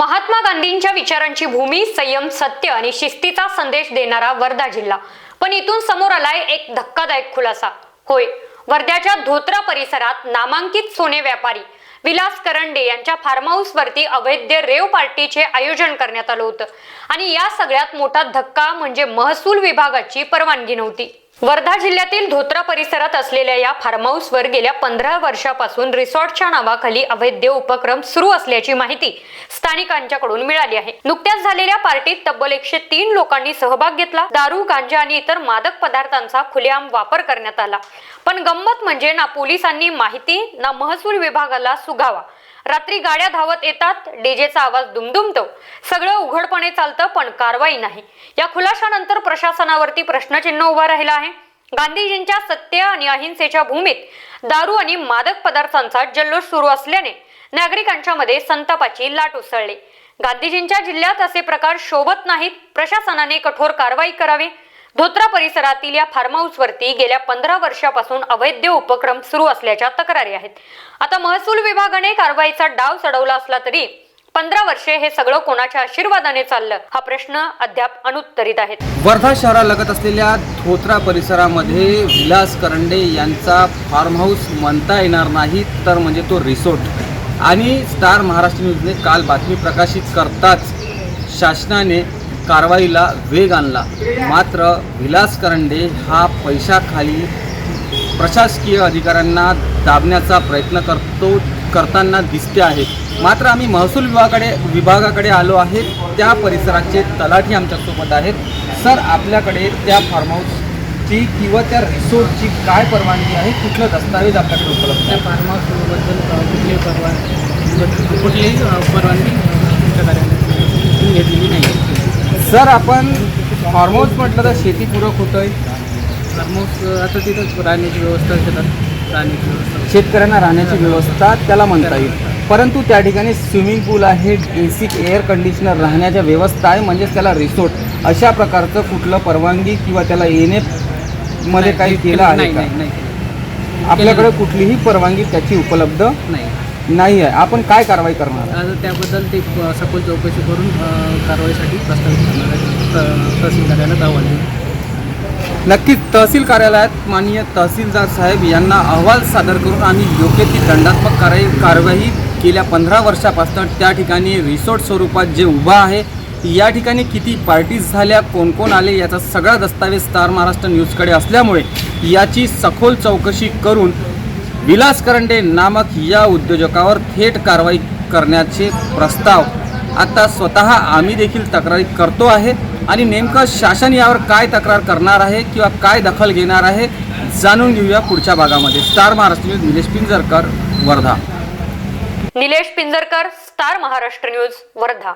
महात्मा गांधींच्या विचारांची भूमी संयम सत्य आणि शिस्तीचा संदेश देणारा वर्धा जिल्हा. पण इथून समोर आलाय एक धक्कादायक खुलासा. होय वर्ध्याच्या धोत्रा परिसरात नामांकित सोने व्यापारी विलास करंडे यांच्या फार्म वरती अवैध रेव पार्टीचे आयोजन करण्यात आलं होतं. आणि या सगळ्यात मोठा धक्का म्हणजे महसूल विभागाची परवानगी नव्हती. वर्धा जिल्ह्यातील धोत्रा परिसरात असलेल्या या फार्म हाऊसवर गेल्या पंधरा वर्षापासून रिसॉर्टच्या नावाखाली अवैध उपक्रम सुरू असल्याची माहिती स्थानिकांच्याकडून मिळाली आहे. नुकत्याच झालेल्या पार्टीत तब्बल एकशे तीन लोकांनी सहभाग घेतला. दारू गांजा आणि इतर मादक पदार्थांचा खुलेआम वापर करण्यात आला. पण गंमत म्हणजे ना पोलिसांनी माहिती ना महसूल विभागाला सुगावा. रात्री गाड्या धावत येतात डीजेचा आवाज दुमदुमतो. सगळं उघडपणे चालतं पण कारवाई नाही. या खुलाशानंतर प्रशासनावरती प्रश्नचिन्ह उभा राहिला आहे. गांधीजींच्या सत्य आणि अहिंसेच्या भूमीत दारू आणि मादक पदार्थांचा जल्लोष सुरू असल्याने नागरिकांच्या मध्ये संतापाची लाट उसळली. गांधीजींच्या जिल्ह्यात असे प्रकार शोभत नाहीत. प्रशासनाने कठोर कारवाई करावी. धोत्रा परिसरातील या फार्म हाऊसवरती गेल्या पंधरा वर्षापासून अवैध उपक्रम सुरू असल्याच्या तक्रारी आहेत. आता महसूल विभागाने कारवाईचा डाव चढवला असला तरी पंधरा वर्षे हे सगळं कोणाच्या आशीर्वादाने चाललं हा प्रश्न अद्याप अनुत्तरित आहेत. वर्धा शहरालगत असलेल्या धोत्रा परिसरामध्ये विलास करंडे यांचा फार्म हाऊस म्हणता येणार नाही तर म्हणजे तो रिसोर्ट. आणि स्टार महाराष्ट्र न्यूजने काल बातमी प्रकाशित करताच शासनाने कारवाईला वेग आणला. मात्र विलास करंडे हा पैशाखाली प्रशासकीय अधिकाऱ्यांना दाबण्याचा प्रयत्न करतो करताना दिसते आहे. मात्र आम्ही महसूल विभागाकडे विभागाकडे आलो आहे. त्या परिसराचे तलाठी आमच्यासोबत आहेत. सर आपल्याकडे त्या फार्म हाऊसची किंवा त्या रिसोर्टची काय परवानगी आहे? कुठलं दस्तावेज आपल्याकडे उपलब्ध त्या आहे? फार्म हाऊसबद्दल कुठलीही परवानगी कुठलीही परवानगी अ, तुमच्या कार्यालयातून घेतलेली नाही सर आपण फार्म हाऊस म्हटलं तर शेतीपूरक होतं आहे फार्म हाऊस अ, आता तिथं राहण्याची व्यवस्था शेतात राहण्याची व्यवस्था शेतकऱ्यांना राहण्याची व्यवस्था त्याला म्हणता येईल. परंतु त्या ठिकाणी स्विमिंग पूल आहे बेसिक एअर कंडिशनर राहण्याच्या व्यवस्था आहे म्हणजेच त्याला रिसोर्ट अशा प्रकारचं कुठलं परवानगी किंवा त्याला येणे मध्ये काही केलं आहे का? आपल्याकडे कुठलीही परवानगी त्याची उपलब्ध नाही. नाही आहे आपण काय कारवाई करणार आता त्याबद्दल ते सखोल चौकशी करून अ, कारवाईसाठी प्रस्तावित करणार आहे. त- तहसील कार्यालयात अहवाल देऊ. नक्कीच तहसील कार्यालयात माननीय तहसीलदार साहेब यांना अहवाल सादर करून आम्ही योग्य ती दंडात्मक कारवाई कारवाई गेल्या पंधरा वर्षापासून त्या ठिकाणी रिसोर्ट स्वरूपात जे उभा आहे या ठिकाणी किती पार्टीज झाल्या कोण कोण आले याचा सगळा दस्तावेज स्टार महाराष्ट्र न्यूजकडे असल्यामुळे याची सखोल चौकशी करून विलास करंडे नामक या उद्योजकावर थेट कारवाई करण्याचे प्रस्ताव आता स्वतः आम्ही देखील तक्रारी करतो आहे. आणि नेमकं शासन यावर काय तक्रार करणार आहे किंवा काय दखल घेणार आहे जाणून घेऊया पुढच्या भागामध्ये. Star Maharashtra news Nilesh Pinjarkar Wardha. Nilesh Pinjarkar star Maharashtra news Wardha.